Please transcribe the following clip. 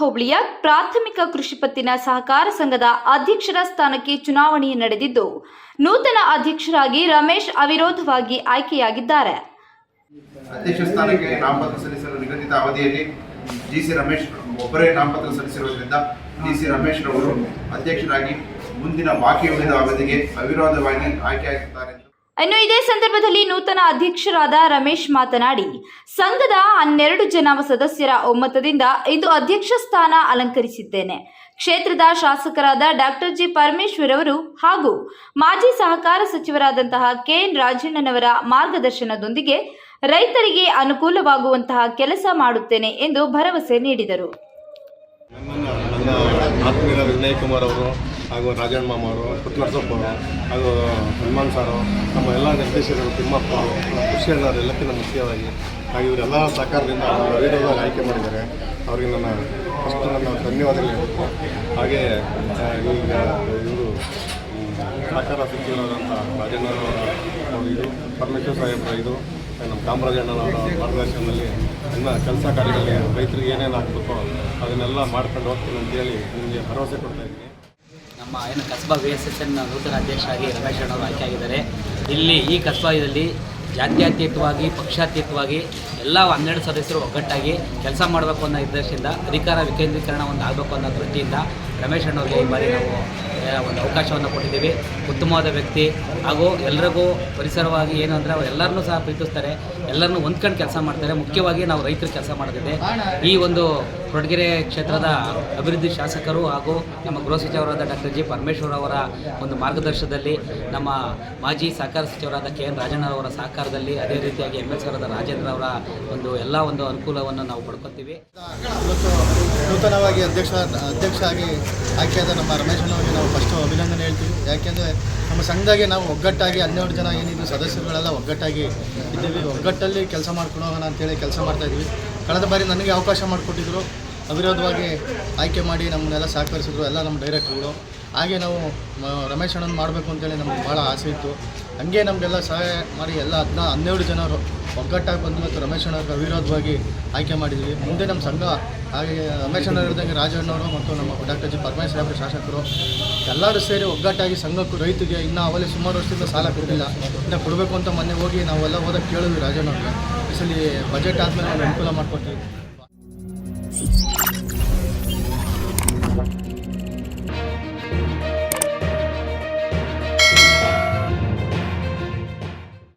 ಹೋಬಳಿಯ ಪ್ರಾಥಮಿಕ ಕೃಷಿ ಪತ್ತಿನ ಸಹಕಾರ ಸಂಘದ ಅಧ್ಯಕ್ಷರ ಸ್ಥಾನಕ್ಕೆ ಚುನಾವಣೆ ನಡೆದಿದ್ದು, ನೂತನ ಅಧ್ಯಕ್ಷರಾಗಿ ರಮೇಶ್ ಅವಿರೋಧವಾಗಿ ಆಯ್ಕೆಯಾಗಿದ್ದಾರೆ. ಅಧ್ಯಕ್ಷ ಸ್ಥಾನಕ್ಕೆ ನಾಮಪತ್ರ ಸಲ್ಲಿಸಲು ನಿಗದಿತ ಅವಧಿಯಲ್ಲಿ ಜಿಸಿ ರಮೇಶ್, ಒಬ್ಬರೇ ನಾಮಪತ್ರ ಸಲ್ಲಿಸಿರುವುದರಿಂದ ಡಿ ರಮೇಶ್ ರವರು ಅಧ್ಯಕ್ಷರಾಗಿ ಮುಂದಿನ ಬಾಕಿ ಉಳಿದ ಅವಧಿಗೆ ಅವಿರೋಧವಾಗಿ ಆಯ್ಕೆಯಾಗುತ್ತಾರೆ ಎಂದು ಇನ್ನು ಇದೇ ಸಂದರ್ಭದಲ್ಲಿ ನೂತನ ಅಧ್ಯಕ್ಷರಾದ ರಮೇಶ್ ಮಾತನಾಡಿ, ಸಂಘದ ಹನ್ನೆರಡು ಜನ ಸದಸ್ಯರ ಒಮ್ಮತದಿಂದ ಇಂದು ಅಧ್ಯಕ್ಷ ಸ್ಥಾನ ಅಲಂಕರಿಸಿದ್ದೇನೆ. ಕ್ಷೇತ್ರದ ಶಾಸಕರಾದ ಡಾಕ್ಟರ್ ಜಿ ಪರಮೇಶ್ವರ್ ಅವರು ಹಾಗೂ ಮಾಜಿ ಸಹಕಾರ ಸಚಿವರಾದಂತಹ ಕೆಎನ್ ರಾಜಣ್ಣನವರ ಮಾರ್ಗದರ್ಶನದೊಂದಿಗೆ ರೈತರಿಗೆ ಅನುಕೂಲವಾಗುವಂತಹ ಕೆಲಸ ಮಾಡುತ್ತೇನೆ ಎಂದು ಭರವಸೆ ನೀಡಿದರು. ಹಾಗೂ ರಾಜಣ್ಣ ಮಾಮವರು ಅವರು ಪುಟ್ಲರ್ಸಪ್ಪ ಅವರು, ಹಾಗೂ ಹನುಮಾನ್ ಸಾರು ನಮ್ಮ ಎಲ್ಲ ನಿರ್ದೇಶಕರು, ತಿಮ್ಮಪ್ಪ ಅವರು ಎಲ್ಲಕ್ಕಿಂತ ಮುಖ್ಯವಾಗಿ, ಹಾಗೆ ಇವರೆಲ್ಲ ಸಹಕಾರದಿಂದ ಅವಿರೋಧವಾಗಿ ಆಯ್ಕೆ ಮಾಡಿದ್ದಾರೆ. ಅವರಿಗೆ ನನ್ನ ಫಸ್ಟ್ ನನ್ನ ಧನ್ಯವಾದಗಳು ಹೇಳಬೇಕು. ಹಾಗೆ ಈಗ ಇವರು ಸಹಕಾರ ಸಿಕ್ಕಿರೋದಂಥ ರಾಜಣ್ಣನವರ ಇದು, ಪರಮೇಶ್ವರ ಸಾಹೇಬ್ರ ಇದು, ನಮ್ಮ ಕಾಮರಾಜಣ್ಣನವರ ಮಾರ್ಗದರ್ಶನದಲ್ಲಿ ಇನ್ನು ಕೆಲಸ ಕಾರ್ಯಗಳಿಗೆ ರೈತರಿಗೆ ಏನೇನು ಆಗಬೇಕೋ ಅದನ್ನೆಲ್ಲ ಮಾಡ್ಕೊಂಡು ಹೋಗ್ತೀನಿ ಅಂತೇಳಿ ನಿಮಗೆ ಭರವಸೆ ಕೊಡ್ತಾ ಇದ್ದೀನಿ. ನಮ್ಮ ಏನು Kasba V S S N ನೂತನ ಅಧ್ಯಕ್ಷರಾಗಿ ರಮೇಶ್ ಅಣ್ಣವರು ಆಯ್ಕೆಯಾಗಿದ್ದಾರೆ ಇಲ್ಲಿ ಈ ಕಸಬಾದಲ್ಲಿ ಜಾತ್ಯತೀತವಾಗಿ, ಪಕ್ಷಾತೀತವಾಗಿ ಎಲ್ಲ ಹನ್ನೆರಡು ಸದಸ್ಯರು ಒಗ್ಗಟ್ಟಾಗಿ ಕೆಲಸ ಮಾಡಬೇಕು ಅನ್ನೋ ಉದ್ದೇಶದಿಂದ, ಅಧಿಕಾರ ವಿಕೇಂದ್ರೀಕರಣ ಒಂದು ಆಗಬೇಕು ಅನ್ನೋ ದೃಷ್ಟಿಯಿಂದ ರಮೇಶ್ ಅಣ್ಣವ್ರಿಗೆ ಈ ಬಾರಿ ನಾವು ಒಂದು ಅವಕಾಶವನ್ನು ಕೊಟ್ಟಿದ್ದೀವಿ. ಉತ್ತಮವಾದ ವ್ಯಕ್ತಿ ಹಾಗೂ ಎಲ್ರಿಗೂ ಪರಿಸರವಾಗಿ ಏನು ಅಂದರೆ ಅವ್ರು ಎಲ್ಲರನ್ನೂ ಸಹ ಪ್ರೀತಿಸ್ತಾರೆ. ಎಲ್ಲರನ್ನೂ ಹೊಂದ್ಕೊಂಡು ಕೆಲಸ ಮಾಡ್ತಾರೆ. ಮುಖ್ಯವಾಗಿ ನಾವು ರೈತರು ಕೆಲಸ ಮಾಡೋದಿದೆ. ಈ ಒಂದು ಕೊಡಗೆರೆ ಕ್ಷೇತ್ರದ ಅಭಿವೃದ್ಧಿ ಶಾಸಕರು ಹಾಗೂ ನಮ್ಮ ಗೃಹ ಸಚಿವರಾದ ಡಾಕ್ಟರ್ ಜಿ ಪರಮೇಶ್ವರ್ ಅವರ ಒಂದು ಮಾರ್ಗದರ್ಶನದಲ್ಲಿ ನಮ್ಮ ಮಾಜಿ ಸಹಕಾರ ಸಚಿವರಾದ ಕೆ ಎನ್ ರಾಜಣ್ಣವರ ಸಹಕಾರದಲ್ಲಿ ಅದೇ ರೀತಿಯಾಗಿ ಎಂ ಎಸ್ ಅವರಾದ ರಾಜೇಂದ್ರ ಅವರ ಒಂದು ಎಲ್ಲ ಒಂದು ಅನುಕೂಲವನ್ನು ನಾವು ಪಡ್ಕೊತೀವಿ. ನೂತನವಾಗಿ ಅಧ್ಯಕ್ಷ ಅಧ್ಯಕ್ಷ ಆಗಿ ಆಯ್ಕೆಯಾದ ನಮ್ಮ ರಮೇಶಣ್ಣವರಿಗೆ ನಾವು ಫಸ್ಟು ಅಭಿನಂದನೆ ಹೇಳ್ತೀವಿ. ಯಾಕೆಂದರೆ ನಮ್ಮ ಸಂಘದಾಗೆ ನಾವು ಒಗ್ಗಟ್ಟಾಗಿ ಹನ್ನೆರಡು ಜನ ಏನಿದ್ದು ಸದಸ್ಯರುಗಳೆಲ್ಲ ಒಗ್ಗಟ್ಟಾಗಿ ಇದ್ದೀವಿ. ಒಗ್ಗಟ್ಟಲ್ಲಿ ಕೆಲಸ ಮಾಡ್ಕೊಂಡು ಹೋಗೋಣ ಅಂತೇಳಿ ಕೆಲಸ ಮಾಡ್ತಾ ಇದ್ದೀವಿ. ಕಳೆದ ಬಾರಿ ನನಗೆ ಅವಕಾಶ ಮಾಡಿಕೊಟ್ಟಿದ್ರು. ಅವಿರೋಧವಾಗಿ ಆಯ್ಕೆ ಮಾಡಿ ನಮ್ಮನ್ನೆಲ್ಲ ಸಹಕರಿಸಿದ್ರು. ಎಲ್ಲ ನಮ್ಮ ಡೈರೆಕ್ಟ್ರುಗಳು ಹಾಗೆ ನಾವು ರಮೇಶ್ ಅಣ್ಣನ ಮಾಡಬೇಕು ಅಂತೇಳಿ ನಮ್ಗೆ ಭಾಳ ಆಸೆ ಇತ್ತು. ಹಂಗೆ ನಮಗೆಲ್ಲ ಸಹಾಯ ಮಾಡಿ ಎಲ್ಲ ಹದಿನ, ಹನ್ನೆರಡು ಜನರು ಒಗ್ಗಟ್ಟಾಗಿ ಬಂದು ಮತ್ತು ರಮೇಶ್ ಅಣ್ಣವ್ರಿಗೆ ಅವಿರೋಧವಾಗಿ ಆಯ್ಕೆ ಮಾಡಿದ್ವಿ. ಮುಂದೆ ನಮ್ಮ ಸಂಘ, ಹಾಗೆ ರಮೇಶ್ ಅಣ್ಣ ಹೇಳಿದಂಗೆ ರಾಜಣ್ಣವರು ಮತ್ತು ನಮ್ಮ ಡಾಕ್ಟರ್ ಜಿ. ಪರಮೇಶ್ವರ ಸಾಹೇಬ್ರ ಶಾಸಕರು, ಎಲ್ಲರೂ ಸೇರಿ ಒಗ್ಗಟ್ಟಾಗಿ ಸಂಘಕ್ಕೂ ರೈತಿಗೆ ಇನ್ನೂ ಅವಲೇ ಸುಮಾರು ವರ್ಷದಿಂದ ಸಾಲ ಕೊಡಲಿಲ್ಲ ಇನ್ನು ಕೊಡಬೇಕು ಅಂತ ಮೊನ್ನೆ ಹೋಗಿ ನಾವೆಲ್ಲ ಹೋದಾಗ ಕೇಳಿದ್ವಿ ರಾಜಣ್ಣವ್ರಿಗೆ ಈ ಬಜೆಟ್ ಆದಮೇಲೆ ನಾವು ಅನುಕೂಲ ಮಾಡಿಕೊಡ್ತೀವಿ